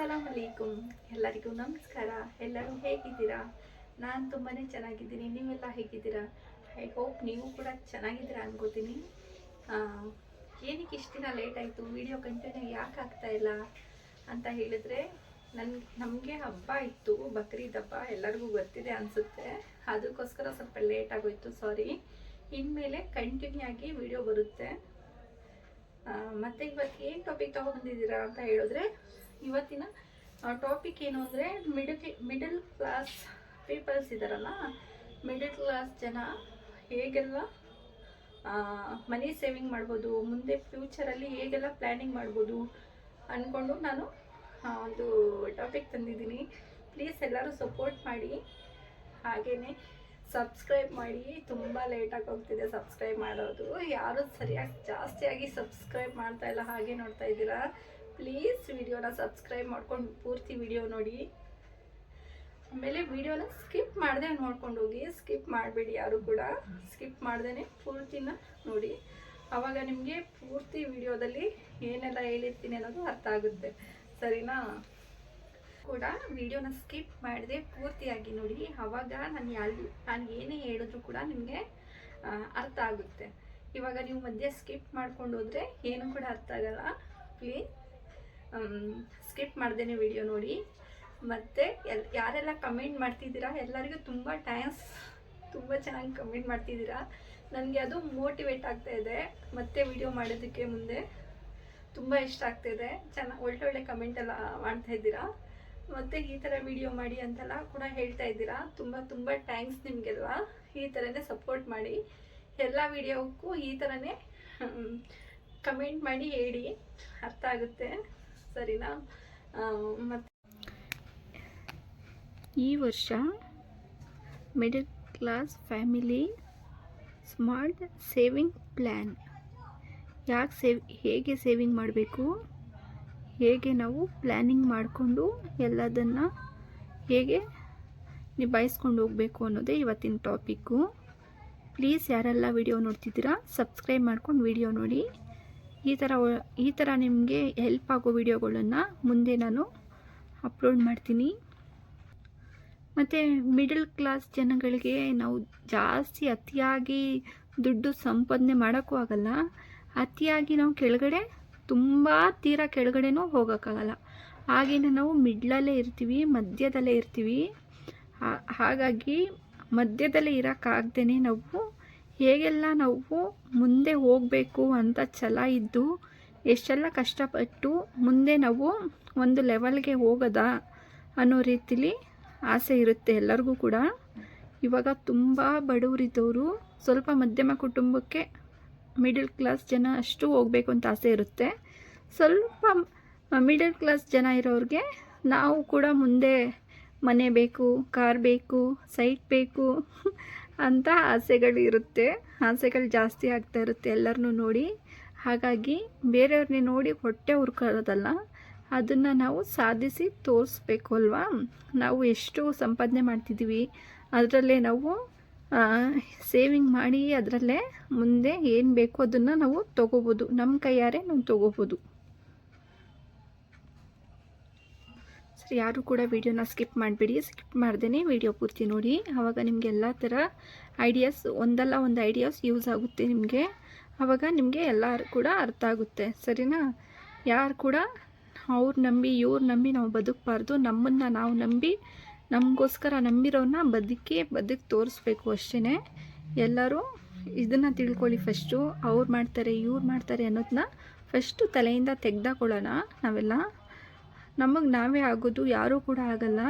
ಅಸ್ಸಲಾಮ್ ಅಲೈಕುಮ್. ಎಲ್ಲರಿಗೂ ನಮಸ್ಕಾರ. ಎಲ್ಲರೂ ಹೇಗಿದ್ದೀರಾ? ನಾನು ತುಂಬಾ ಚೆನ್ನಾಗಿದ್ದೀನಿ. ನೀವೆಲ್ಲ ಹೇಗಿದ್ದೀರಾ? ಐ ಹೋಪ್ ನೀವು ಕೂಡ ಚೆನ್ನಾಗಿದ್ದೀರಾ ಅನ್ಕೋತೀನಿ. ಏನಕ್ಕೆ ಇಷ್ಟು ದಿನ ಲೇಟ್ ಆಯಿತು? ವಿಡಿಯೋ ಕಂಟಿನ್ಯೂ ಯಾಕೆ ಆಗ್ತಾ ಇಲ್ಲ ಅಂತ ಹೇಳಿದ್ರೆ, ನನ್, ನಮಗೆ ಹಬ್ಬ ಇತ್ತು. ಬಕ್ರೀದ್ ಹಬ್ಬ ಎಲ್ಲರಿಗೂ ಗೊತ್ತಿದೆ ಅನಿಸುತ್ತೆ. ಅದಕ್ಕೋಸ್ಕರ ಸ್ವಲ್ಪ ಲೇಟ್ ಆಗೋಯ್ತು. ಸಾರಿ ಇನ್ಮೇಲೆ ಕಂಟಿನ್ಯೂ ಆಗಿ ವಿಡಿಯೋ ಬರುತ್ತೆ. ಮತ್ತು ಇವತ್ತು ಏನು ಟಾಪಿಕ್ ತಗೊಂಡ್ಬಂದಿದ್ದೀರಾ ಅಂತ ಹೇಳಿದ್ರೆ ಇವತ್ತಿನ ಟಾಪಿಕ್ ಏನು ಅಂದರೆ ಮಿಡಲ್ ಮಿಡಲ್ ಕ್ಲಾಸ್ ಪೀಪಲ್ಸ್ ಇದ್ದಾರಲ್ಲ ಮಿಡಲ್ ಕ್ಲಾಸ್ ಜನ ಹೇಗೆಲ್ಲ ಮನಿ ಸೇವಿಂಗ್ ಮಾಡ್ಬೋದು, ಮುಂದೆ ಫ್ಯೂಚರಲ್ಲಿ ಹೇಗೆಲ್ಲ ಪ್ಲ್ಯಾನಿಂಗ್ ಮಾಡ್ಬೋದು ಅಂದ್ಕೊಂಡು ನಾನು ಒಂದು ಟಾಪಿಕ್ ತಂದಿದ್ದೀನಿ. ಪ್ಲೀಸ್ ಎಲ್ಲರೂ ಸಪೋರ್ಟ್ ಮಾಡಿ. ಹಾಗೇ ಸಬ್ಸ್ಕ್ರೈಬ್ ಮಾಡಿ. ತುಂಬ ಲೇಟಾಗಿ ಹೋಗ್ತಿದೆ ಸಬ್ಸ್ಕ್ರೈಬ್ ಮಾಡೋದು. ಯಾರು ಸರಿಯಾಗಿ ಜಾಸ್ತಿಯಾಗಿ ಸಬ್ಸ್ಕ್ರೈಬ್ ಮಾಡ್ತಾ ಇಲ್ಲ ಹಾಗೆ ನೋಡ್ತಾ ಇದ್ದೀರಾ? ಪ್ಲೀಸ್ ವಿಡಿಯೋನ ಸಬ್ಸ್ಕ್ರೈಬ್ ಮಾಡ್ಕೊಂಡು ಪೂರ್ತಿ ವಿಡಿಯೋ ನೋಡಿ. ಆಮೇಲೆ ವಿಡಿಯೋನ ಸ್ಕಿಪ್ ಮಾಡದೆ ನೋಡ್ಕೊಂಡು ಹೋಗಿ. ಸ್ಕಿಪ್ ಮಾಡಬೇಡಿ ಯಾರು ಕೂಡ. ಸ್ಕಿಪ್ ಮಾಡ್ದೇ ಪೂರ್ತಿನ ನೋಡಿ. ಆವಾಗ ನಿಮಗೆ ಪೂರ್ತಿ ವಿಡಿಯೋದಲ್ಲಿ ಏನೆಲ್ಲ ಹೇಳಿರ್ತೀನಿ ಅನ್ನೋದು ಅರ್ಥ ಆಗುತ್ತೆ. ಸರಿನಾ? ಕೂಡ ವಿಡಿಯೋನ ಸ್ಕಿಪ್ ಮಾಡದೆ ಪೂರ್ತಿಯಾಗಿ ನೋಡಿ. ಆವಾಗ ನಾನು ಯಾರು ನಾನು ಏನೇ ಹೇಳಿದ್ರು ಕೂಡ ನಿಮಗೆ ಅರ್ಥ ಆಗುತ್ತೆ. ಇವಾಗ ನೀವು ಮಧ್ಯೆ ಸ್ಕಿಪ್ ಮಾಡ್ಕೊಂಡು ಹೋದರೆ ಏನು ಕೂಡ ಅರ್ಥ ಆಗಲ್ಲ. ಪ್ಲೀಸ್ ಸ್ಕಿಪ್ ಮಾಡ್ದೇನೆ ವಿಡಿಯೋ ನೋಡಿ. ಮತ್ತು ಎಲ್, ಯಾರೆಲ್ಲ ಕಮೆಂಟ್ ಮಾಡ್ತಿದ್ದೀರಾ? ಎಲ್ಲರಿಗೂ ತುಂಬ ಥ್ಯಾಂಕ್ಸ್ ತುಂಬ ಚೆನ್ನಾಗಿ ಕಮೆಂಟ್ ಮಾಡ್ತಿದ್ದೀರಾ? ನನಗೆ ಅದು ಮೋಟಿವೇಟ್ ಆಗ್ತಾ ಇದೆ. ಮತ್ತೆ ವಿಡಿಯೋ ಮಾಡೋದಕ್ಕೆ ಮುಂದೆ ತುಂಬ ಇಷ್ಟ ಆಗ್ತಾಯಿದೆ ಚೆನ್ನಾಗಿ ಒಳ್ಳೊಳ್ಳೆ ಕಮೆಂಟ್ ಎಲ್ಲ ಮಾಡ್ತಾ ಇದ್ದೀರಾ? ಮತ್ತು ಈ ಥರ ವಿಡಿಯೋ ಮಾಡಿ ಅಂತೆಲ್ಲ ಕೂಡ ಹೇಳ್ತಾ ಇದ್ದೀರಾ? ತುಂಬ ತುಂಬ ಥ್ಯಾಂಕ್ಸ್ ನಿಮಗೆಲ್ವ ಈ ಥರನೇ ಸಪೋರ್ಟ್ ಮಾಡಿ. ಎಲ್ಲ ವಿಡಿಯೋಕ್ಕೂ ಈ ಥರನೇ ಕಮೆಂಟ್ ಮಾಡಿ ಹೇಳಿ. ಅರ್ಥ ಆಗುತ್ತೆ. ಸರಿನಾ? ಮತ್ತು? ಈ ವರ್ಷ middle class family smart saving plan ಯಾಕೆ ಸೇವ್, ಹೇಗೆ ಸೇವಿಂಗ್ ಮಾಡಬೇಕು? ಹೇಗೆ ನಾವು ಪ್ಲ್ಯಾನಿಂಗ್ ಮಾಡಿಕೊಂಡು ಎಲ್ಲದನ್ನು ಹೇಗೆ ನಿಭಾಯಿಸ್ಕೊಂಡು ಹೋಗಬೇಕು ಅನ್ನೋದೇ ಇವತ್ತಿನ ಟಾಪಿಕ್ಕು ಪ್ಲೀಸ್ ಯಾರೆಲ್ಲ ವಿಡಿಯೋ ನೋಡ್ತಿದ್ದೀರಾ ಸಬ್ಸ್ಕ್ರೈಬ್ ಮಾಡ್ಕೊಂಡು ವಿಡಿಯೋ ನೋಡಿ. ಈ ಥರ ಈ ಥರ ನಿಮಗೆ ಹೆಲ್ಪ್ ಆಗೋ ವಿಡಿಯೋಗಳನ್ನು ಮುಂದೆ ನಾನು ಅಪ್ಲೋಡ್ ಮಾಡ್ತೀನಿ. ಮತ್ತು ಮಿಡಲ್ ಕ್ಲಾಸ್ ಜನಗಳಿಗೆ ನಾವು ಜಾಸ್ತಿ ಅತಿಯಾಗಿ ದುಡ್ಡು ಸಂಪಾದನೆ ಮಾಡೋಕ್ಕೂ ಆಗಲ್ಲ. ಅತಿಯಾಗಿ ನಾವು ಕೆಳಗಡೆ ತುಂಬ ತೀರಾ ಕೆಳಗಡೆನೂ ಹೋಗೋಕ್ಕಾಗಲ್ಲ. ಹಾಗೆಯೇ ನಾವು ಮಿಡ್ಲಲ್ಲೇ ಇರ್ತೀವಿ, ಮಧ್ಯದಲ್ಲೇ ಇರ್ತೀವಿ. ಹಾಗಾಗಿ ಮಧ್ಯದಲ್ಲೇ ಇರೋಕ್ಕಾಗ್ದೇ ನಾವು ಹೇಗೆಲ್ಲ ನಾವು ಮುಂದೆ ಹೋಗಬೇಕು ಅಂತ ಛಲ ಇದ್ದು, ಎಷ್ಟೆಲ್ಲ ಕಷ್ಟಪಟ್ಟು ಮುಂದೆ ನಾವು ಒಂದು ಲೆವೆಲ್ಗೆ ಹೋಗೋದಾ ಅನ್ನೋ ರೀತಿಲಿ ಆಸೆ ಇರುತ್ತೆ ಎಲ್ಲರಿಗೂ ಕೂಡ. ಇವಾಗ ತುಂಬ ಬಡವರಿದ್ದವರು ಸ್ವಲ್ಪ ಮಧ್ಯಮ ಕುಟುಂಬಕ್ಕೆ ಮಿಡಲ್ ಕ್ಲಾಸ್ ಜನ ಅಷ್ಟು ಹೋಗಬೇಕು ಅಂತ ಆಸೆ ಇರುತ್ತೆ. ಸ್ವಲ್ಪ ಮಿಡಲ್ ಕ್ಲಾಸ್ ಜನ ಇರೋರಿಗೆ ನಾವು ಕೂಡ ಮುಂದೆ ಮನೆ ಬೇಕು, ಕಾರ್ ಬೇಕು ಸೈಟ್ ಬೇಕು ಅಂತ ಆಸೆಗಳು ಇರುತ್ತೆ. ಆಸೆಗಳು ಜಾಸ್ತಿ ಆಗ್ತಾ ಇರುತ್ತೆ ಎಲ್ಲರನ್ನೂ ನೋಡಿ. ಹಾಗಾಗಿ ಬೇರೆಯವ್ರನ್ನೇ ನೋಡಿ ಹೊಟ್ಟೆ ಹುರ್ಕೊಳ್ಳೋದಲ್ಲ, ಅದನ್ನು ನಾವು ಸಾಧಿಸಿ ತೋರಿಸ್ಬೇಕು ಅಲ್ವಾ? ನಾವು ಎಷ್ಟು ಸಂಪಾದನೆ ಮಾಡ್ತಿದ್ದೀವಿ, ಅದರಲ್ಲೇ ನಾವು ಸೇವಿಂಗ್ ಮಾಡಿ ಅದರಲ್ಲೇ ಮುಂದೆ ಏನು ಬೇಕೋ ಅದನ್ನು ನಾವು ತೊಗೋಬೋದು. ನಮ್ಮ ಕೈಯಾರೆ ನಾವು ತೊಗೋಬೋದು. ಯಾರು ಕೂಡ ವಿಡಿಯೋನ ಸ್ಕಿಪ್ ಮಾಡಬೇಡಿ. ಸ್ಕಿಪ್ ಮಾಡ್ದೇ ವಿಡಿಯೋ ಪೂರ್ತಿ ನೋಡಿ. ಆವಾಗ ನಿಮಗೆ ಎಲ್ಲ ಥರ ಐಡಿಯಾಸ್ ಒಂದಲ್ಲ ಒಂದು ಐಡಿಯಾಸ್ ಯೂಸ್ ಆಗುತ್ತೆ ನಿಮಗೆ. ಆವಾಗ ನಿಮಗೆ ಎಲ್ಲ ಕೂಡ ಅರ್ಥ ಆಗುತ್ತೆ. ಸರಿನಾ? ಯಾರು ಕೂಡ ಅವ್ರು ನಂಬಿ, ಇವ್ರು ನಂಬಿ ನಾವು ಬದುಕಬಾರ್ದು. ನಮ್ಮನ್ನು ನಾವು ನಂಬಿ, ನಮಗೋಸ್ಕರ ನಂಬಿರೋನ್ನ ಬದುಕಿ ಬದುಕಿ ತೋರಿಸ್ಬೇಕು ಅಷ್ಟೇ ಎಲ್ಲರೂ ಇದನ್ನು ತಿಳ್ಕೊಳ್ಳಿ ಫಸ್ಟು ಅವ್ರು ಮಾಡ್ತಾರೆ, ಇವ್ರು ಮಾಡ್ತಾರೆ ಅನ್ನೋದನ್ನ ಫಸ್ಟು ತಲೆಯಿಂದ ತೆಗ್ದಾಕೊಳ್ಳೋಣ ನಾವೆಲ್ಲ. ನಮಗೆ ನಾವೇ ಆಗೋದು, ಯಾರೂ ಕೂಡ ಆಗಲ್ಲ.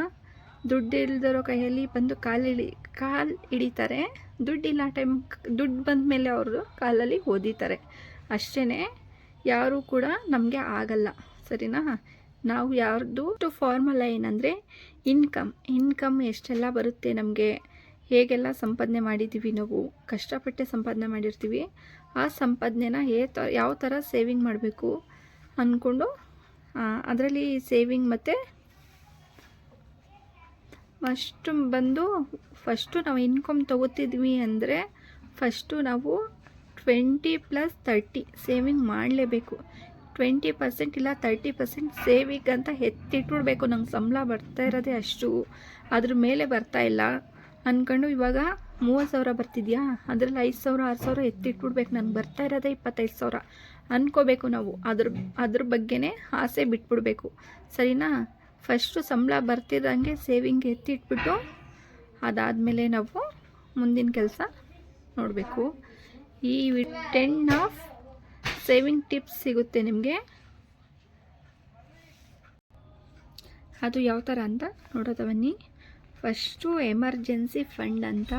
ದುಡ್ಡು ಇಲ್ದಿರೋ ಕೈಯಲ್ಲಿ ಬಂದು ಕಾಲು ಇಳಿ, ಕಾಲು ಹಿಡಿತಾರೆ. ದುಡ್ಡಿಲ್ಲ ಟೈಮ್, ದುಡ್ಡು ಬಂದ ಮೇಲೆ ಅವರು ಕಾಲಲ್ಲಿ ಓದಿತಾರೆ. ಅಷ್ಟೇ ಯಾರೂ ಕೂಡ ನಮಗೆ ಆಗಲ್ಲ. ಸರಿನಾ? ನಾವು ಯಾರ್ದು ಫಾರ್ಮುಲಾ ಏನಂದರೆ ಇನ್ಕಮ್ ಇನ್ಕಮ್ ಎಷ್ಟೆಲ್ಲ ಬರುತ್ತೆ ನಮಗೆ? ಹೇಗೆಲ್ಲ ಸಂಪಾದನೆ ಮಾಡಿದ್ದೀವಿ ನಾವು? ಕಷ್ಟಪಟ್ಟೆ ಸಂಪಾದನೆ ಮಾಡಿರ್ತೀವಿ. ಆ ಸಂಪಾದನೆನ ಹೇ ಯಾವ ಥರ ಸೇವಿಂಗ್ ಮಾಡಬೇಕು ಅಂದ್ಕೊಂಡು ಅದರಲ್ಲಿ ಸೇವಿಂಗ್ ಮತ್ತು ಫಸ್ಟು ಬಂದು ಫಸ್ಟು ನಾವು ಇನ್ಕಮ್ ತೊಗೋತಿದ್ವಿ ಅಂದರೆ ಫಸ್ಟು ನಾವು ಟ್ವೆಂಟಿ ಪ್ಲಸ್ ತರ್ಟಿ ಸೇವಿಂಗ್ ಮಾಡಲೇಬೇಕು. ಟ್ವೆಂಟಿ ಪರ್ಸೆಂಟ್ ಇಲ್ಲ ತರ್ಟಿ ಪರ್ಸೆಂಟ್ ಸೇವಿಂಗ್ ಅಂತ ಎತ್ತಿಟ್ಬಿಡ್ಬೇಕು. ನಂಗೆ ಸಂಬಳ ಬರ್ತಾ ಇರೋದೇ ಅಷ್ಟು. ಅದ್ರ ಮೇಲೆ ಬರ್ತಾ ಇಲ್ಲ. ಅಂದ್ಕೊಂಡು ಇವಾಗ ಮೂವತ್ತು ಸಾವಿರ ಬರ್ತಿದ್ಯಾ? ಅದರಲ್ಲಿ ಐದು ಸಾವಿರ, ಆರು ಸಾವಿರ ಎತ್ತಿಟ್ಬಿಡ್ಬೇಕು. ನನಗೆ ಬರ್ತಾ ಇರೋದೇ ಇಪ್ಪತ್ತೈದು ಸಾವಿರ. ಅಂದ್ಕೋಬೇಕು ನಾವು. ಅದ್ರ ಅದ್ರ ಬಗ್ಗೆನೇ ಆಸೆ ಬಿಟ್ಬಿಡ್ಬೇಕು. ಸರಿನಾ? ಫಸ್ಟು ಸಂಬಳ ಬರ್ತಿದ್ದಂಗೆ ಸೇವಿಂಗ್ ಎತ್ತಿಟ್ಬಿಟ್ಟು ಅದಾದಮೇಲೆ ನಾವು ಮುಂದಿನ ಕೆಲಸ ನೋಡಬೇಕು. ಈ ಟೆನ್ ಆಫ್ ಸೇವಿಂಗ್ ಟಿಪ್ಸ್ ಸಿಗುತ್ತೆ ನಿಮಗೆ. ಅದು ಯಾವ ಥರ ಅಂತ ನೋಡೋದ ಬನ್ನಿ. ಫಸ್ಟು ಎಮರ್ಜೆನ್ಸಿ ಫಂಡ್ ಅಂತ.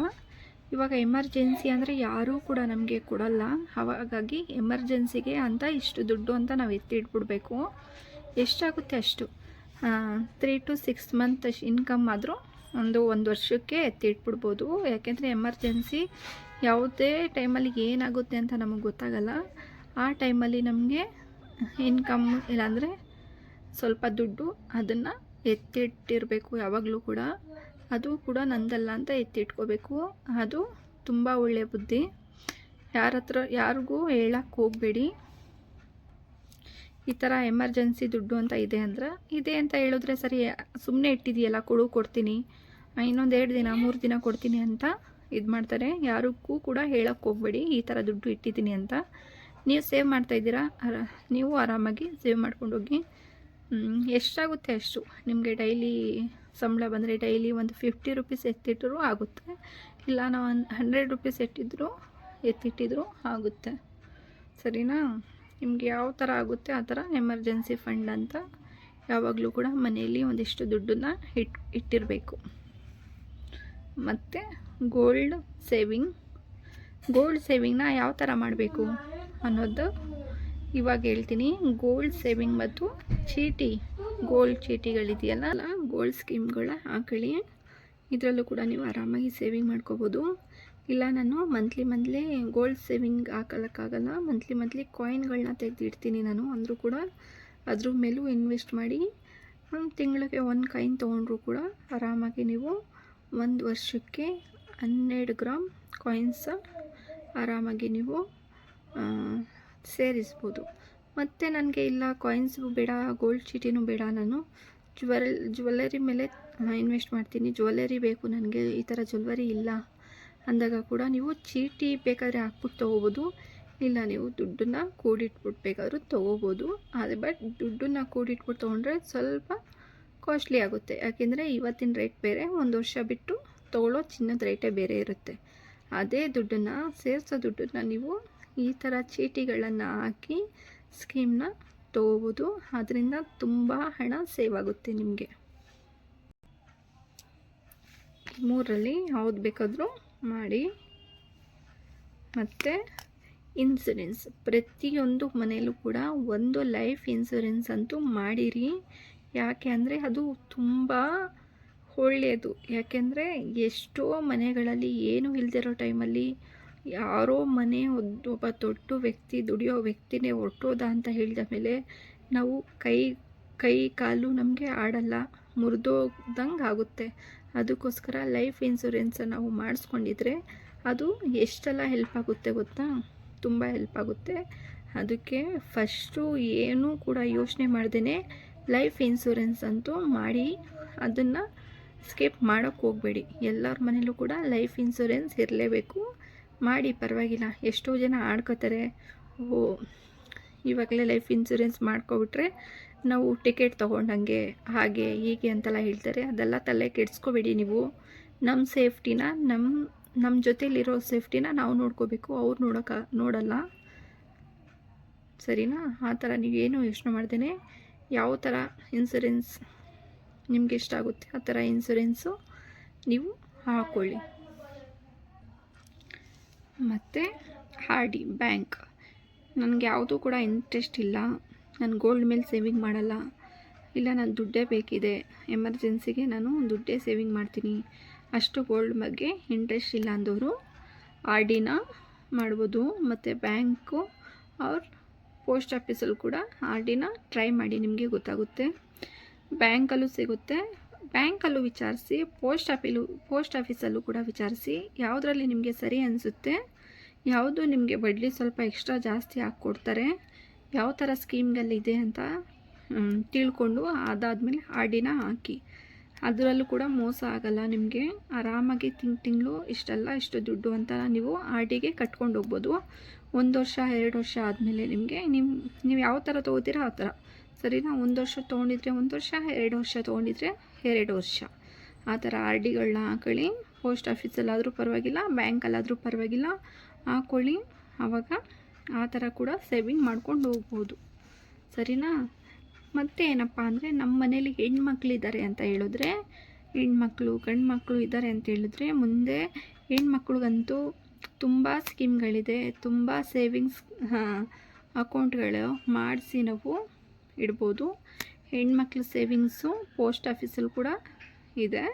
ಇವಾಗ ಎಮರ್ಜೆನ್ಸಿ ಅಂದರೆ ಯಾರೂ ಕೂಡ ನಮಗೆ ಕೊಡಲ್ಲ. ಹಾಗಾಗಿ ಎಮರ್ಜೆನ್ಸಿಗೆ ಅಂತ ಇಷ್ಟು ದುಡ್ಡು ಅಂತ ನಾವು ಎತ್ತಿಟ್ಬಿಡ್ಬೇಕು. ಎಷ್ಟಾಗುತ್ತೆ ಅಷ್ಟು? Three to six month income ಆದರೂ ಒಂದು ಒಂದು ವರ್ಷಕ್ಕೆ ಎತ್ತಿಟ್ಬಿಡ್ಬೋದು. ಯಾಕೆಂದರೆ ಎಮರ್ಜೆನ್ಸಿ ಯಾವುದೇ ಟೈಮಲ್ಲಿ ಏನಾಗುತ್ತೆ ಅಂತ ನಮಗೆ ಗೊತ್ತಾಗಲ್ಲ. ಆ ಟೈಮಲ್ಲಿ ನಮಗೆ ಇನ್ಕಮ್ ಇಲ್ಲಾಂದರೆ ಸ್ವಲ್ಪ ದುಡ್ಡು ಅದನ್ನು ಎತ್ತಿಟ್ಟಿರಬೇಕು ಯಾವಾಗಲೂ ಕೂಡ. ಅದು ಕೂಡ ನಂದಲ್ಲ ಅಂತ ಎತ್ತಿಟ್ಕೋಬೇಕು. ಅದು ತುಂಬ ಒಳ್ಳೆಯ ಬುದ್ಧಿ. ಯಾರ ಹತ್ರ ಯಾರಿಗೂ ಹೇಳಕ್ಕೆ ಹೋಗಬೇಡಿ. ಈ ಥರ ಎಮರ್ಜೆನ್ಸಿ ದುಡ್ಡು ಅಂತ ಇದೆ ಅಂದ್ರೆ ಇದೆ ಅಂತ ಹೇಳಿದ್ರೆ ಸರಿ ಸುಮ್ಮನೆ ಇಟ್ಟಿದೆಯಲ್ಲ, ಕೊಡು, ಕೊಡ್ತೀನಿ. ಇನ್ನೊಂದು ಎರಡು ದಿನ, ಮೂರು ದಿನ ಕೊಡ್ತೀನಿ ಅಂತ ಇದು ಮಾಡ್ತಾರೆ. ಯಾರಿಗೂ ಕೂಡ ಹೇಳಕ್ಕೆ ಹೋಗಬೇಡಿ, ಈ ಥರ ದುಡ್ಡು ಇಟ್ಟಿದ್ದೀನಿ ಅಂತ. ನೀವು ಸೇವ್ ಮಾಡ್ತಾ ಇದ್ದೀರಾ? ನೀವು ಆರಾಮಾಗಿ ಸೇವ್ ಮಾಡ್ಕೊಂಡು ಹೋಗಿ. ಎಷ್ಟಾಗುತ್ತೆ ಅಷ್ಟು ನಿಮಗೆ ಡೈಲಿ ಸಂಬಳ ಬಂದರೆ ಡೈಲಿ ಒಂದು ಫಿಫ್ಟಿ ರುಪೀಸ್ ಎತ್ತಿಟ್ಟರೂ ಆಗುತ್ತೆ. ಇಲ್ಲ, ನಾವು ಹಂಡ್ರೆಡ್ ರುಪೀಸ್ ಎತ್ತಿದ್ರು, ಎತ್ತಿಟ್ಟಿದ್ರು ಆಗುತ್ತೆ. ಸರಿನಾ? ನಿಮಗೆ ಯಾವ ಥರ ಆಗುತ್ತೆ, ಆ ಥರ ಎಮರ್ಜೆನ್ಸಿ ಫಂಡ್ ಅಂತ ಯಾವಾಗಲೂ ಕೂಡ ಮನೆಯಲ್ಲಿ ಒಂದಿಷ್ಟು ದುಡ್ಡನ್ನು ಇಟ್, ಇಟ್ಟಿರಬೇಕು. ಮತ್ತು ಗೋಲ್ಡ್ ಸೇವಿಂಗ್ ಗೋಲ್ಡ್ ಸೇವಿಂಗ್ನ ಯಾವ ಥರ ಮಾಡಬೇಕು ಅನ್ನೋದು ಇವಾಗ ಹೇಳ್ತೀನಿ. ಗೋಲ್ಡ್ ಸೇವಿಂಗ್ ಮತ್ತು ಚೀಟಿ. ಗೋಲ್ಡ್ ಚೀಟಿಗಳಿದೆಯಲ್ಲ, ಗೋಲ್ಡ್ ಸ್ಕೀಮ್ಗಳ ಹಾಕೊಳ್ಳಿ ಇದರಲ್ಲೂ ಕೂಡ ನೀವು ಆರಾಮಾಗಿ ಸೇವಿಂಗ್ ಮಾಡ್ಕೋಬೋದು. ಇಲ್ಲ ನಾನು ಮಂತ್ಲಿ ಮಂತ್ಲಿ ಗೋಲ್ಡ್ ಸೇವಿಂಗ್ ಹಾಕೊಳ್ಳೋಕ್ಕಾಗಲ್ಲ ಮಂತ್ಲಿ ಮಂತ್ಲಿ ಕಾಯಿನ್ಗಳನ್ನ ತೆಗೆದಿಡ್ತೀನಿ ನಾನು, ಅಂದರೂ ಕೂಡ ಅದ್ರ ಮೇಲೂ ಇನ್ವೆಸ್ಟ್ ಮಾಡಿ ತಿಂಗಳಿಗೆ ಒಂದು ಕಾಯಿನ್ ತೊಗೊಂಡ್ರೂ ಕೂಡ ಆರಾಮಾಗಿ ನೀವು ಒಂದು ವರ್ಷಕ್ಕೆ ಹನ್ನೆರಡು ಗ್ರಾಮ್ ಕಾಯಿನ್ಸ ಆರಾಮಾಗಿ ನೀವು ಸೇರಿಸ್ಬೋದು. ಮತ್ತು ನನಗೆ ಇಲ್ಲ ಕಾಯಿನ್ಸ್ ಬೇಡ ಗೋಲ್ಡ್ ಚೀಟಿನೂ ಬೇಡ ನಾನು. ಜ್ಯುವೆಲ್ ಜ್ಯುವೆಲ್ಲರಿ ಮೇಲೆ ಇನ್ವೆಸ್ಟ್ ಮಾಡ್ತೀನಿ. ಜ್ಯುವೆಲ್ಲರಿ ಬೇಕು ನನಗೆ, ಈ ಥರ ಜ್ಯುವೆಲ್ಲರಿ ಇಲ್ಲ. ಅಂದಾಗ ಕೂಡ ನೀವು ಚೀಟಿ ಬೇಕಾದರೆ ಹಾಕ್ಬಿಟ್ಟು ತೊಗೋಬೋದು. ಇಲ್ಲ ನೀವು ದುಡ್ಡನ್ನು ಕೂಡಿಟ್ಬಿಟ್ಟು ಬೇಕಾದರೂ ತೊಗೋಬೋದು. ಆದರೆ ಬಟ್ ದುಡ್ಡನ್ನು ಕೂಡಿಟ್ಬಿಟ್ಟು ತೊಗೊಂಡ್ರೆ ಸ್ವಲ್ಪ ಕಾಸ್ಟ್ಲಿ ಆಗುತ್ತೆ. ಯಾಕೆಂದರೆ ಇವತ್ತಿನ ರೇಟ್ ಬೇರೆ, ಒಂದು ವರ್ಷ ಬಿಟ್ಟು ತೊಗೊಳ್ಳೋ ಚಿನ್ನದ ರೇಟೇ ಬೇರೆ ಇರುತ್ತೆ. ಅದೇ ದುಡ್ಡನ್ನು, ಸೇರಿಸೋ ದುಡ್ಡನ್ನು ನೀವು ಈ ಥರ ಚೀಟಿಗಳನ್ನು ಹಾಕಿ ಸ್ಕೀಮ್ನ ತಗೋಬೋದು. ಅದರಿಂದ ತುಂಬ ಹಣ ಸೇವ್ ಆಗುತ್ತೆ ನಿಮಗೆ. ಮೂರಲ್ಲಿ ಯಾವ್ದು ಬೇಕಾದರೂ ಮಾಡಿ. ಮತ್ತು ಇನ್ಸುರೆನ್ಸ್ ಪ್ರತಿಯೊಂದು ಮನೆಯಲ್ಲೂ ಕೂಡ ಒಂದು ಲೈಫ್ ಇನ್ಸುರೆನ್ಸ್ ಅಂತೂ ಮಾಡಿರಿ. ಯಾಕೆ ಅಂದರೆ ಅದು ತುಂಬ ಒಳ್ಳೆಯದು. ಯಾಕೆಂದರೆ ಎಷ್ಟೋ ಮನೆಗಳಲ್ಲಿ ಏನು ಇಲ್ದಿರೋ ಟೈಮಲ್ಲಿ ಯಾರೋ ಮನೆ ಒಬ್ಬ ದೊಡ್ಡ ವ್ಯಕ್ತಿ ದುಡಿಯೋ ವ್ಯಕ್ತಿನೇ ಹೊರಟೋದ ಅಂತ ಹೇಳಿದ ಮೇಲೆ ನಾವು ಕೈ ಕೈ ಕಾಲು ನಮಗೆ ಆಡಲ್ಲ, ಮುರಿದೋದಂಗೆ ಆಗುತ್ತೆ. ಅದಕ್ಕೋಸ್ಕರ ಲೈಫ್ ಇನ್ಸೂರೆನ್ಸ್ ನಾವು ಮಾಡಿಸ್ಕೊಂಡಿದ್ರೆ ಅದು ಎಷ್ಟೆಲ್ಲ ಹೆಲ್ಪ್ ಆಗುತ್ತೆ ಗೊತ್ತಾ? ತುಂಬ ಹೆಲ್ಪ್ ಆಗುತ್ತೆ. ಅದಕ್ಕೆ ಫಸ್ಟು ಏನೂ ಕೂಡ ಯೋಚನೆ ಮಾಡ್ದೇ ಲೈಫ್ ಇನ್ಸೂರೆನ್ಸ್ ಅಂತೂ ಮಾಡಿ ಅದನ್ನು ಸ್ಕಿಪ್ ಮಾಡೋಕ್ಕೆ ಹೋಗಬೇಡಿ. ಎಲ್ಲರ ಮನೇಲೂ ಕೂಡ ಲೈಫ್ ಇನ್ಸೂರೆನ್ಸ್ ಇರಲೇಬೇಕು. ಮಾಡಿ, ಪರವಾಗಿಲ್ಲ. ಎಷ್ಟೋ ಜನ ಆಡ್ಕೋತಾರೆ. ಓ, ಇವಾಗಲೇ ಲೈಫ್ ಇನ್ಸೂರೆನ್ಸ್ ಮಾಡ್ಕೊಬಿಟ್ರೆ ನಾವು ಟಿಕೆಟ್ ತೊಗೊಂಡಂಗೆ ಹಾಗೆ ಹೀಗೆ ಅಂತೆಲ್ಲ ಹೇಳ್ತಾರೆ. ಅದೆಲ್ಲ ತಲೆ ಕೆಡಿಸ್ಕೋಬೇಡಿ ನೀವು. ನಮ್ಮ ಸೇಫ್ಟಿನ ನಮ್ಮ ನಮ್ಮ ಜೊತೆಯಲ್ಲಿರೋ ಸೇಫ್ಟಿನ ನಾವು ನೋಡ್ಕೋಬೇಕು. ಅವ್ರು ನೋಡೋಕೆ, ನೋಡಲ್ಲ. ಸರಿನಾ? ಆ ಥರ ನೀವೇನು ಯೋಚನೆ ಮಾಡ್ದೇ ಯಾವ ಥರ ಇನ್ಸೂರೆನ್ಸ್ ನಿಮ್ಗೆ ಇಷ್ಟ ಆಗುತ್ತೆ, ಆ ಥರ ಇನ್ಸೂರೆನ್ಸು ನೀವು ಹಾಕ್ಕೊಳ್ಳಿ ಮತ್ತು ಆರ್ ಡಿ ಬ್ಯಾಂಕ್. ನನಗೆ ಯಾವುದೂ ಕೂಡ ಇಂಟ್ರೆಸ್ಟ್ ಇಲ್ಲ. ನಾನು ಗೋಲ್ಡ್ ಮೇಲೆ ಸೇವಿಂಗ್ ಮಾಡಲ್ಲ. ಇಲ್ಲ, ನಾನು ದುಡ್ಡೇ ಬೇಕಿದೆ. ಎಮರ್ಜೆನ್ಸಿಗೆ ನಾನು ದುಡ್ಡೇ ಸೇವಿಂಗ್ ಮಾಡ್ತೀನಿ. ಅಷ್ಟು ಗೋಲ್ಡ್ ಬಗ್ಗೆ ಇಂಟ್ರೆಸ್ಟ್ ಇಲ್ಲ ಅಂದವರು. ಆರ್ ಡಿನ ಮಾಡ್ಬೋದು. ಮತ್ತು ಬ್ಯಾಂಕು ಅವ್ರ ಪೋಸ್ಟ್ ಆಫೀಸಲ್ಲೂ ಕೂಡ ಆರ್ ಡಿನ ಟ್ರೈ ಮಾಡಿ ನಿಮಗೆ ಗೊತ್ತಾಗುತ್ತೆ. ಬ್ಯಾಂಕಲ್ಲೂ ಸಿಗುತ್ತೆ. ಬ್ಯಾಂಕಲ್ಲೂ ವಿಚಾರಿಸಿ, ಪೋಸ್ಟ್ ಆಫೀಲು, ಪೋಸ್ಟ್ ಆಫೀಸಲ್ಲೂ ಕೂಡ ವಿಚಾರಿಸಿ, ಯಾವುದರಲ್ಲಿ ನಿಮಗೆ ಸರಿ ಅನಿಸುತ್ತೆ, ಯಾವುದು ನಿಮಗೆ ಬಡ್ಡಿ ಸ್ವಲ್ಪ ಎಕ್ಸ್ಟ್ರಾ ಜಾಸ್ತಿ ಹಾಕ್ಕೊಡ್ತಾರೆ, ಯಾವ ಥರ ಸ್ಕೀಮ್ಗಲ್ಲಿದೆ ಅಂತ ತಿಳ್ಕೊಂಡು ಅದಾದಮೇಲೆ ಆರ್ ಡಿನ ಹಾಕಿ. ಅದರಲ್ಲೂ ಕೂಡ ಮೋಸ ಆಗಲ್ಲ ನಿಮಗೆ. ಆರಾಮಾಗಿ ತಿಂಗ್ ತಿಂಗಳು ಇಷ್ಟೆಲ್ಲ ಇಷ್ಟು ದುಡ್ಡು ಅಂತ ನೀವು ಆರ್ ಡಿಗೆ ಕಟ್ಕೊಂಡು ಹೋಗ್ಬೋದು. ಒಂದು ವರ್ಷ, ಎರಡು ವರ್ಷ ಆದಮೇಲೆ ನಿಮಗೆ ನಿಮ್ಮ ನೀವು ಯಾವ ಥರ ತೊಗೋತೀರ ಆ ಥರ. ಸರಿನಾ? ಒಂದು ವರ್ಷ ತೊಗೊಂಡಿದ್ರೆ ಒಂದು ವರ್ಷ, ಎರಡು ವರ್ಷ ತೊಗೊಂಡಿದ್ರೆ ಎರಡು ವರ್ಷ. ಆ ಥರ ಆರ್ ಡಿಗಳನ್ನ ಹಾಕೊಳ್ಳಿ. ಪೋಸ್ಟ್ ಆಫೀಸಲ್ಲಾದರೂ ಪರವಾಗಿಲ್ಲ, ಬ್ಯಾಂಕಲ್ಲಾದರೂ ಪರವಾಗಿಲ್ಲ. ಹಾಕೊಳ್ಳಿ. ಆವಾಗ ಆ ಥರ ಕೂಡ ಸೇವಿಂಗ್ ಮಾಡ್ಕೊಂಡು ಹೋಗ್ಬೋದು. ಸರಿನಾ? ಮತ್ತು ಏನಪ್ಪ ಅಂದರೆ ನಮ್ಮ ಮನೇಲಿ ಹೆಣ್ಮಕ್ಳಿದ್ದಾರೆ ಅಂತ ಹೇಳಿದ್ರೆ, ಹೆಣ್ಮಕ್ಳು ಗಂಡು ಇದ್ದಾರೆ ಅಂತ ಹೇಳಿದ್ರೆ, ಮುಂದೆ ಹೆಣ್ಮಕ್ಳಿಗಂತೂ ತುಂಬ ಸ್ಕೀಮ್ಗಳಿದೆ. ತುಂಬ ಸೇವಿಂಗ್ಸ್ ಅಕೌಂಟ್ಗಳು ಮಾಡಿಸಿ ನಾವು ಇಡ್ಬೋದು. ಹೆಣ್ಮಕ್ಳ ಸೇವಿಂಗ್ಸು ಪೋಸ್ಟ್ ಆಫೀಸಲ್ಲಿ ಕೂಡ ಇದೆ.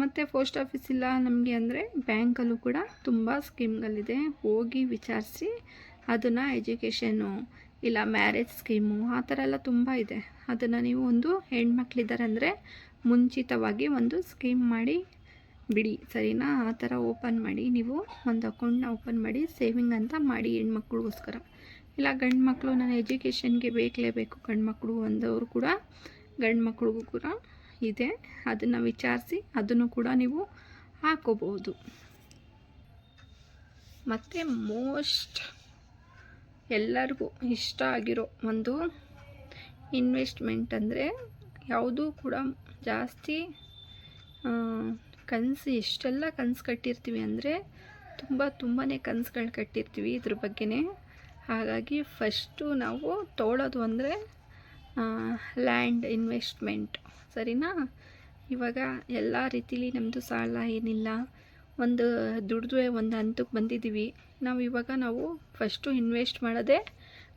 ಮತ್ತು ಪೋಸ್ಟ್ ಇಲ್ಲ ನಮಗೆ ಅಂದರೆ ಬ್ಯಾಂಕಲ್ಲೂ ಕೂಡ ತುಂಬ ಸ್ಕೀಮ್ಗಳಿದೆ. ಹೋಗಿ ವಿಚಾರಿಸಿ ಅದನ್ನು ಎಜುಕೇಷನು ಇಲ್ಲ ಮ್ಯಾರೇಜ್ ಸ್ಕೀಮು ಆ ಥರ ಎಲ್ಲ ತುಂಬ ಇದೆ. ಅದನ್ನು ನೀವು ಒಂದು ಹೆಣ್ಮಕ್ಳಿದ್ದಾರೆ ಅಂದರೆ ಮುಂಚಿತವಾಗಿ ಒಂದು ಸ್ಕೀಮ್ ಮಾಡಿ ಬಿಡಿ, ಸರಿನಾ? ಆ ಥರ ಓಪನ್ ಮಾಡಿ ನೀವು ಒಂದು ಅಕೌಂಟ್ನ ಓಪನ್ ಮಾಡಿ ಸೇವಿಂಗ್ ಅಂತ ಮಾಡಿ ಹೆಣ್ಮಕ್ಳಿಗೋಸ್ಕರ. ಇಲ್ಲ, ಗಂಡು ಮಕ್ಕಳು ನಾನು ಎಜುಕೇಷನ್ಗೆ ಬೇಕಲೇಬೇಕು. ಗಂಡು ಮಕ್ಕಳು ಅಂದವರು ಕೂಡ, ಗಂಡು ಮಕ್ಕಳಿಗೂ ಕೂಡ ಇದೆ. ಅದನ್ನು ವಿಚಾರಿಸಿ ಅದನ್ನು ಕೂಡ ನೀವು ಹಾಕೋಬಹುದು. ಮತ್ತು ಮೋಸ್ಟ್ ಎಲ್ಲರಿಗೂ ಇಷ್ಟ ಆಗಿರೋ ಒಂದು ಇನ್ವೆಸ್ಟ್ಮೆಂಟ್ ಅಂದರೆ ಯಾವುದೂ ಕೂಡ ಜಾಸ್ತಿ ಕನಸು, ಎಷ್ಟೆಲ್ಲ ಕನಸು ಕಟ್ಟಿರ್ತೀವಿ ಅಂದರೆ ತುಂಬ ತುಂಬಾ ಕನಸುಗಳು ಕಟ್ಟಿರ್ತೀವಿ ಇದ್ರ ಬಗ್ಗೆನೇ. ಹಾಗಾಗಿ ಫಸ್ಟು ನಾವು ತೊಗೊಳೋದು ಅಂದರೆ ಲ್ಯಾಂಡ್ ಇನ್ವೆಸ್ಟ್ಮೆಂಟ್. ಸರಿನಾ? ಇವಾಗ ಎಲ್ಲ ರೀತಿಲಿ ನಮ್ಮದು ಸಾಲ ಏನಿಲ್ಲ, ಒಂದು ದುಡ್ದು ಒಂದು ಹಂತಕ್ಕೆ ಬಂದಿದ್ದೀವಿ. ನಾವು ಇವಾಗ ನಾವು ಫಸ್ಟು ಇನ್ವೆಸ್ಟ್ ಮಾಡೋದೇ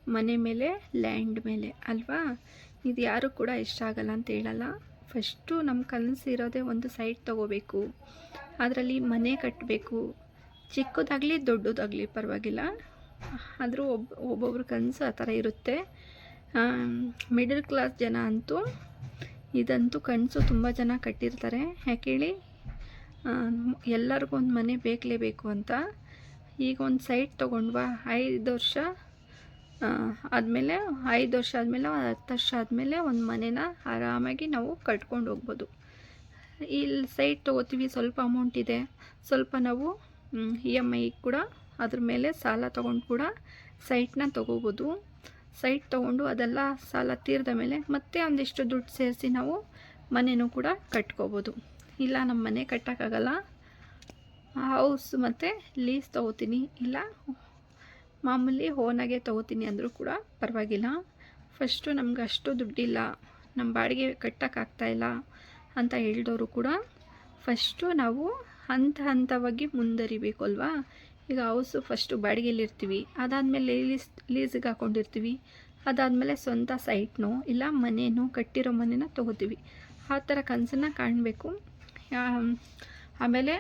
ಮನೆ ಮೇಲೆ, ಲ್ಯಾಂಡ್ ಮೇಲೆ, ಅಲ್ವಾ? ಇದು ಯಾರು ಕೂಡ ಇಷ್ಟ ಆಗಲ್ಲ ಅಂತ ಹೇಳಲ್ಲ. ಫಸ್ಟು ನಮ್ಮ ಕನಸು ಒಂದು ಸೈಟ್ ತೊಗೋಬೇಕು. ಅದರಲ್ಲಿ ಮನೆ ಕಟ್ಟಬೇಕು. ಚಿಕ್ಕದಾಗಲಿ ದೊಡ್ಡದಾಗಲಿ ಪರವಾಗಿಲ್ಲ. ಆದರೂ ಒಬ್ಬ ಒಬ್ಬೊಬ್ರ ಕನಸು ಆ ಥರ ಇರುತ್ತೆ. ಮಿಡಲ್ ಕ್ಲಾಸ್ ಜನ ಅಂತೂ ಇದಂತೂ ಕನಸು ತುಂಬ ಜನ ಕಟ್ಟಿರ್ತಾರೆ. ಯಾಕೆ ಹೇಳಿ ಎಲ್ಲರಿಗೂ ಒಂದು ಮನೆ ಬೇಕಲೇಬೇಕು ಅಂತ. ಈಗ ಒಂದು ಸೈಟ್ ತೊಗೊಂಡ್ವಾ ಐದು ವರ್ಷ ಆದಮೇಲೆ, ಐದು ವರ್ಷ ಆದಮೇಲೆ ಹತ್ತು ವರ್ಷ ಆದಮೇಲೆ ಒಂದು ಮನೇನ ಆರಾಮಾಗಿ ನಾವು ಕಟ್ಕೊಂಡು ಹೋಗ್ಬೋದು. ಇಲ್ಲಿ ಸೈಟ್ ತೊಗೋತೀವಿ, ಸ್ವಲ್ಪ ಅಮೌಂಟ್ ಇದೆ. ಸ್ವಲ್ಪ ನಾವು ಇ ಎಂ ಐ ಕೂಡ ಅದ್ರ ಮೇಲೆ ಸಾಲ ತೊಗೊಂಡು ಕೂಡ ಸೈಟ್ನ ತೊಗೋಬೋದು. ಸೈಟ್ ತೊಗೊಂಡು ಅದೆಲ್ಲ ಸಾಲ ತೀರಿದ ಮೇಲೆ ಮತ್ತೆ ಒಂದಿಷ್ಟು ದುಡ್ಡು ಸೇರಿಸಿ ನಾವು ಮನೆಯೂ ಕೂಡ ಕಟ್ಕೋಬೋದು. ಇಲ್ಲ ನಮ್ಮ ಮನೆ ಕಟ್ಟೋಕ್ಕಾಗಲ್ಲ ಹೌಸ್ ಮತ್ತು ಲೀಸ್ ತೊಗೋತೀನಿ. ಇಲ್ಲ, ಮಾಮೂಲಿ ಓನಾಗೆ ತೊಗೋತೀನಿ ಅಂದರೂ ಕೂಡ ಪರವಾಗಿಲ್ಲ. ಫಸ್ಟು ನಮ್ಗೆ ಅಷ್ಟು ದುಡ್ಡಿಲ್ಲ. ನಮ್ಮ ಬಾಡಿಗೆ ಕಟ್ಟೋಕ್ಕಾಗ್ತಾಯಿಲ್ಲ ಅಂತ ಹೇಳಿದವರು ಕೂಡ ಫಸ್ಟು ನಾವು ಹಂತ ಹಂತವಾಗಿ ಮುಂದರಿಬೇಕು ಅಲ್ವಾ? ಈಗ ಹೌಸು ಫಸ್ಟು ಬಾಡಿಗೆಲಿರ್ತೀವಿ ಅದಾದಮೇಲೆ ಲೀಸ್ ಲೀಸಿಗೆ ಹಾಕ್ಕೊಂಡಿರ್ತೀವಿ ಅದಾದಮೇಲೆ ಸ್ವಂತ ಸೈಟ್ನೋ ಇಲ್ಲ ಮನೇನೋ ಕಟ್ಟಿರೋ ಮನೆನ ತೊಗೋತೀವಿ. ಆ ಥರ ಕನಸನ್ನ ಕಾಣಬೇಕು. ಆಮೇಲೆ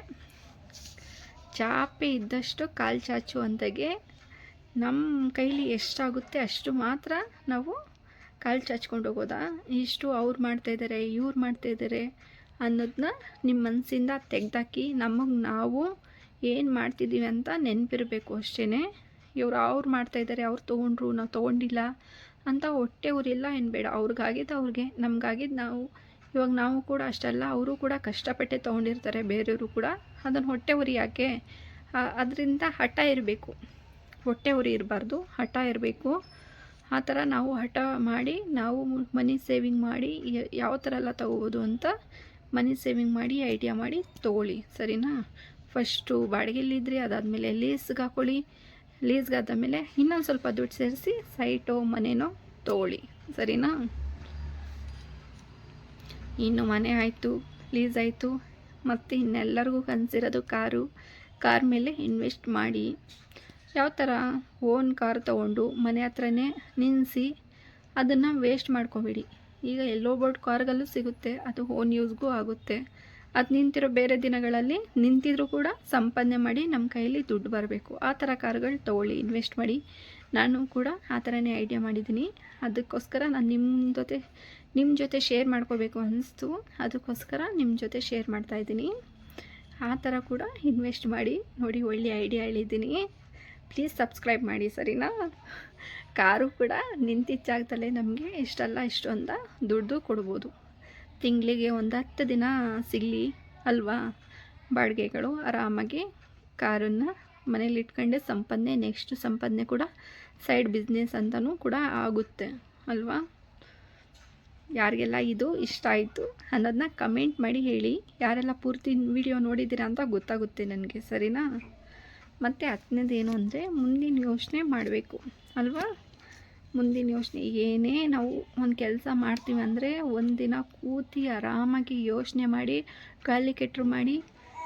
ಚಾಪೆ ಇದ್ದಷ್ಟು ಕಾಲು ಚಾಚು ಅಂದಾಗೆ ನಮ್ಮ ಕೈಲಿ ಎಷ್ಟಾಗುತ್ತೆ ಅಷ್ಟು ಮಾತ್ರ ನಾವು ಕಾಲು ಚಾಚ್ಕೊಂಡು ಹೋಗೋದಾ? ಇಷ್ಟು ಅವ್ರು ಮಾಡ್ತಾಯಿದ್ದಾರೆ ಇವ್ರು ಮಾಡ್ತಾಯಿದ್ದಾರೆ ಅನ್ನೋದನ್ನ ನಿಮ್ಮ ಮನಸ್ಸಿಂದ ತೆಗ್ದಾಕಿ ನಮಗೆ ನಾವು ಏನು ಮಾಡ್ತಿದ್ದೀವಿ ಅಂತ ನೆನಪಿರಬೇಕು ಅಷ್ಟೇ ಇವ್ರು ಅವ್ರು ಮಾಡ್ತಾಯಿದ್ದಾರೆ ಅವ್ರು ತೊಗೊಂಡ್ರು, ನಾವು ತೊಗೊಂಡಿಲ್ಲ ಅಂತ ಹೊಟ್ಟೆ ಊರಿಲ್ಲ ಏನು ಬೇಡ. ಅವ್ರಿಗಾಗಿದ್ದು ಅವ್ರಿಗೆ, ನಮಗಾಗಿದ್ದು ನಾವು, ಇವಾಗ ನಾವು ಕೂಡ ಅಷ್ಟೆಲ್ಲ, ಅವರು ಕೂಡ ಕಷ್ಟಪಟ್ಟೆ ತೊಗೊಂಡಿರ್ತಾರೆ, ಬೇರೆಯವರು ಕೂಡ. ಅದನ್ನು ಹೊಟ್ಟೆ ಉರಿ ಯಾಕೆ? ಅದರಿಂದ ಹಠ ಇರಬೇಕು. ಹೊಟ್ಟೆ ಉರಿ ಇರಬಾರ್ದು, ಹಠ ಇರಬೇಕು. ಆ ಥರ ನಾವು ಹಠ ಮಾಡಿ, ನಾವು ಮನಿ ಸೇವಿಂಗ್ ಮಾಡಿ ಯಾವ ಥರ ಎಲ್ಲ ತೊಗೋಬೋದು ಅಂತ ಮನಿ ಸೇವಿಂಗ್ ಮಾಡಿ, ಐಡಿಯಾ ಮಾಡಿ ತೊಗೊಳ್ಳಿ, ಸರಿನಾ? ಫಸ್ಟು ಬಾಡಿಗೆಲಿದ್ರಿ ಅದಾದಮೇಲೆ ಲೀಸ್ಗೆ ಹಾಕೊಳ್ಳಿ. ಲೀಸ್ಗೆ ಆದಮೇಲೆ ಇನ್ನೊಂದು ಸ್ವಲ್ಪ ದುಡ್ಡು ಸೇರಿಸಿ, ಸೈಟೋ, ಮನೆನೋ ತೊಗೊಳ್ಳಿ. ಸರಿನಾ? ಇನ್ನು ಮನೆ ಆಯಿತು ಲೀಸ್ ಆಯಿತು, ಮತ್ತು ಇನ್ನೆಲ್ಲರಿಗೂ ಕನಸಿರೋದು ಕಾರು. ಕಾರ್ ಮೇಲೆ ಇನ್ವೆಸ್ಟ್ ಮಾಡಿ. ಯಾವ ಥರ ಓನ್ ಕಾರ್ ತೊಗೊಂಡು ಮನೆ ಹತ್ರನೇ ನಿಲ್ಲಿಸಿ ಅದನ್ನು ವೇಸ್ಟ್ ಮಾಡ್ಕೊಬೇಡಿ. ಈಗ ಎಲ್ಲೋ ಬೋರ್ಡ್ ಕಾರ್ಗಲ್ಲೂ ಸಿಗುತ್ತೆ, ಅದು ಓನ್ ಯೂಸ್ಗೂ ಆಗುತ್ತೆ. ಅದು ನಿಂತಿರೋ ಬೇರೆ ದಿನಗಳಲ್ಲಿ ನಿಂತಿದ್ರೂ ಕೂಡ ಸಂಪಾದನೆ ಮಾಡಿ ನಮ್ಮ ಕೈಯಲ್ಲಿ ದುಡ್ಡು ಬರಬೇಕು. ಆ ಥರ ಕಾರ್ಗಳು ತೊಗೊಳ್ಳಿ ಇನ್ವೆಸ್ಟ್ ಮಾಡಿ. ನಾನು ಕೂಡ ಆ ಥರನೇ ಐಡಿಯಾ ಮಾಡಿದ್ದೀನಿ. ಅದಕ್ಕೋಸ್ಕರ ನಾನು ನಿಮ್ಮ ಜೊತೆ ನಿಮ್ಮ ಜೊತೆ ಶೇರ್ ಮಾಡ್ಕೋಬೇಕು ಅನ್ನಿಸ್ತು ಅದಕ್ಕೋಸ್ಕರ ನಿಮ್ಮ ಜೊತೆ ಶೇರ್ ಮಾಡ್ತಾಯಿದ್ದೀನಿ ಆ ಥರ ಕೂಡ ಇನ್ವೆಸ್ಟ್ ಮಾಡಿ. ನೋಡಿ, ಒಳ್ಳೆ ಐಡಿಯಾ ಹೇಳಿದ್ದೀನಿ. ಪ್ಲೀಸ್ ಸಬ್ಸ್ಕ್ರೈಬ್ ಮಾಡಿ, ಸರಿನಾ? ಕಾರು ಕೂಡ ನಿಂತಿದ್ದ ಜಾಗದಲ್ಲೇ ನಮಗೆ ಇಷ್ಟಲ್ಲ ಇಷ್ಟು ಅಂತ ದುಡ್ಡು ಕೊಡ್ಬೋದು. ತಿಂಗಳಿಗೆ ಒಂದು ಹತ್ತು ದಿನ ಸಿಗಲಿ ಅಲ್ವಾ? ಬಾಡಿಗೆಗಳು ಆರಾಮಾಗಿ ಕಾರನ್ನು ಮನೇಲಿ ಇಟ್ಕೊಂಡೆ ಸಂಪಾದನೆ ನೆಕ್ಸ್ಟ್ ಸಂಪಾದನೆ ಕೂಡ ಸೈಡ್ ಬಿಸ್ನೆಸ್ ಅಂತಲೂ ಕೂಡ ಆಗುತ್ತೆ ಅಲ್ವಾ? ಯಾರಿಗೆಲ್ಲ ಇದು ಇಷ್ಟ ಆಯಿತು ಅನ್ನೋದನ್ನ ಕಮೆಂಟ್ ಮಾಡಿ ಹೇಳಿ. ಯಾರೆಲ್ಲ ಪೂರ್ತಿ ವಿಡಿಯೋ ನೋಡಿದ್ದೀರಾ ಅಂತ ಗೊತ್ತಾಗುತ್ತೆ ನನಗೆ, ಸರಿನಾ? ಮತ್ತು ಹತ್ತನೇದೇನು ಅಂದರೆ ಮುಂದಿನ ಯೋಚನೆ ಮಾಡಬೇಕು ಅಲ್ವಾ? ಮುಂದಿನ ಯೋಚನೆ, ಏನೇ ನಾವು ಒಂದು ಕೆಲಸ ಮಾಡ್ತೀವಿ ಅಂದರೆ ಒಂದಿನ ಕೂತಿ ಆರಾಮಾಗಿ ಯೋಚನೆ ಮಾಡಿ ಖಾಲಿ ಕೆಟ್ಟರು ಮಾಡಿ,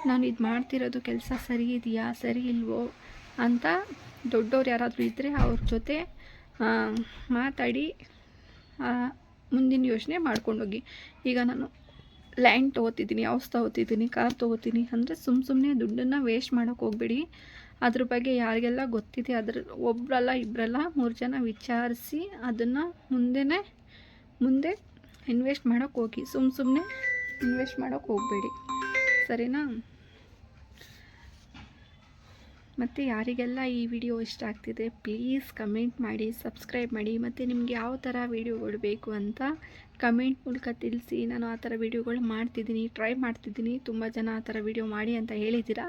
ನಾನು ಇದು ಮಾಡ್ತಿರೋದು ಕೆಲಸ ಸರಿ ಇದೆಯಾ, ಸರಿ ಇಲ್ವೋ ಅಂತ ದೊಡ್ಡವ್ರು ಯಾರಾದರೂ ಇದ್ದರೆ ಅವ್ರ ಜೊತೆ ಮಾತಾಡಿ ಮುಂದಿನ ಯೋಚನೆ ಮಾಡ್ಕೊಂಡೋಗಿ. ಈಗ ನಾನು ಲ್ಯಾಂಡ್ ತೊಗೋತಿದ್ದೀನಿ ಹೌಸ್ ತೊಗೋತಿದ್ದೀನಿ ಕಾರ್ ತೊಗೋತೀನಿ ಅಂದರೆ ಸುಮ್ಮ ಸುಮ್ಮನೆ ದುಡ್ಡನ್ನು ವೇಸ್ಟ್ ಮಾಡೋಕ್ಕೆ ಹೋಗ್ಬೇಡಿ. ಅದ್ರ ಬಗ್ಗೆ ಯಾರಿಗೆಲ್ಲ ಗೊತ್ತಿದೆ ಅದ್ರ ಒಬ್ಬರಲ್ಲ ಇಬ್ಬರಲ್ಲ ಮೂರು ಜನ ವಿಚಾರಿಸಿ ಅದನ್ನು ಮುಂದೆನೇ ಮುಂದೆ ಇನ್ವೆಸ್ಟ್ ಮಾಡೋಕ್ಕೆ ಹೋಗಿ. ಸುಮ್ಮ ಸುಮ್ಮನೆ ಇನ್ವೆಸ್ಟ್ ಮಾಡೋಕ್ಕೆ ಹೋಗಬೇಡಿ. ಸರಿನಾ? ಮತ್ತು ಯಾರಿಗೆಲ್ಲ ಈ ವಿಡಿಯೋ ಇಷ್ಟ ಆಗ್ತಿದೆ ಪ್ಲೀಸ್ ಕಮೆಂಟ್ ಮಾಡಿ ಸಬ್ಸ್ಕ್ರೈಬ್ ಮಾಡಿ. ಮತ್ತು ನಿಮ್ಗೆ ಯಾವ ಥರ ವಿಡಿಯೋಗಳು ಬೇಕು ಅಂತ ಕಮೆಂಟ್ ಮೂಲಕ ತಿಳಿಸಿ. ನಾನು ಆ ಥರ ವೀಡಿಯೋಗಳು ಮಾಡ್ತಿದ್ದೀನಿ ಟ್ರೈ ಮಾಡ್ತಿದ್ದೀನಿ. ತುಂಬ ಜನ ಆ ಥರ ವೀಡಿಯೋ ಮಾಡಿ ಅಂತ ಹೇಳಿದ್ದೀರಾ?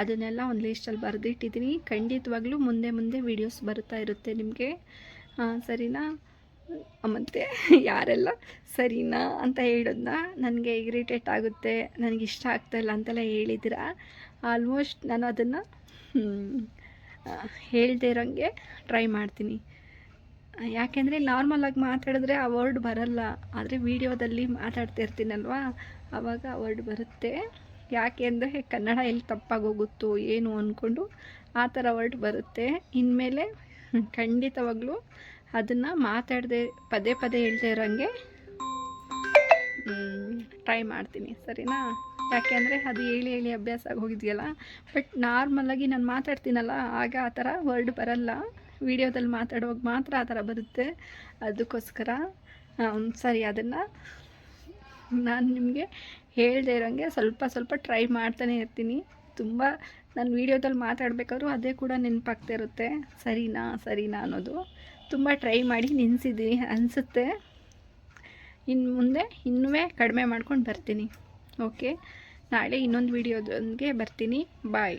ಅದನ್ನೆಲ್ಲ ಒಂದು ಲಿಸ್ಟಲ್ಲಿ ಬರೆದಿಟ್ಟಿದ್ದೀನಿ. ಖಂಡಿತವಾಗ್ಲೂ ಮುಂದೆ ಮುಂದೆ ವೀಡಿಯೋಸ್ ಬರ್ತಾ ಇರುತ್ತೆ ನಿಮಗೆ. ಸರಿನಾ? ಮತ್ತು ಯಾರೆಲ್ಲ ಸರಿನಾ ಅಂತ ಹೇಳೋದನ್ನ ನನಗೆ ಇರಿಟೇಟ್ ಆಗುತ್ತೆ, ನನಗೆ ಇಷ್ಟ ಆಗ್ತಾಯಿಲ್ಲ ಅಂತೆಲ್ಲ ಹೇಳಿದ್ದೀರಾ? ಆಲ್ಮೋಸ್ಟ್ ನಾನು ಅದನ್ನು ಹೇಳದೇ ಇರೋಂಗೆ ಟ್ರೈ ಮಾಡ್ತೀನಿ. ಯಾಕೆಂದರೆ ನಾರ್ಮಲಾಗಿ ಮಾತಾಡಿದ್ರೆ ಆ ವರ್ಡ್ ಬರಲ್ಲ. ಆದರೆ ವೀಡಿಯೋದಲ್ಲಿ ಮಾತಾಡ್ತಾ ಇರ್ತೀನಲ್ವಾ ಆವಾಗ ಆ ವರ್ಡ್ ಬರುತ್ತೆ. ಯಾಕೆ ಅಂದರೆ ಕನ್ನಡ ಎಲ್ಲಿ ತಪ್ಪಾಗಿ ಹೋಗುತ್ತೋ ಏನು ಅಂದ್ಕೊಂಡು ಆ ಥರ ವರ್ಡ್ ಬರುತ್ತೆ. ಇನ್ಮೇಲೆ ಖಂಡಿತವಾಗ್ಲೂ ಅದನ್ನು ಮಾತಾಡದೆ, ಪದೇ ಪದೇ ಹೇಳ್ತಾ ಇರೋಂಗೆ ಟ್ರೈ ಮಾಡ್ತೀನಿ. ಸರಿನಾ? ಯಾಕೆ ಅಂದರೆ ಅದು ಹೇಳಿ ಹೇಳಿ ಅಭ್ಯಾಸ ಆಗಿ ಹೋಗಿದೆಯಲ್ಲ ಬಟ್ ನಾರ್ಮಲಾಗಿ ನಾನು ಮಾತಾಡ್ತೀನಲ್ಲ, ಆಗ ಆ ಥರ ವರ್ಡ್ ಬರಲ್ಲ. ವೀಡಿಯೋದಲ್ಲಿ ಮಾತಾಡುವಾಗ ಮಾತ್ರ ಆ ಥರ ಬರುತ್ತೆ. ಅದಕ್ಕೋಸ್ಕರ ಸರಿ ಅದನ್ನು ನಾನು ನಿಮಗೆ ಹೇಳದೇ ಇರೋಂಗೆ ಸ್ವಲ್ಪ ಸ್ವಲ್ಪ ಟ್ರೈ ಮಾಡ್ತಾನೆ ಇರ್ತೀನಿ. ತುಂಬ ನಾನು ವೀಡಿಯೋದಲ್ಲಿ ಮಾತಾಡಬೇಕಾದ್ರು ಅದೇ ಕೂಡ ನೆನಪಾಗ್ತಾ ಇರುತ್ತೆ. ಸರಿನಾ ಸರಿನಾ ಅನ್ನೋದು. ತುಂಬ ಟ್ರೈ ಮಾಡಿ ನಿನ್ಸಿದ್ದೀನಿ ಅನಿಸುತ್ತೆ. ಇನ್ನು ಮುಂದೆ ಇನ್ನೂ ಕಡಿಮೆ ಮಾಡ್ಕೊಂಡು ಬರ್ತೀನಿ. ಓಕೆ? ನಾಳೆ ಇನ್ನೊಂದು ವೀಡಿಯೋದೊಂದಿಗೆ ಬರ್ತೀನಿ. ಬಾಯ್.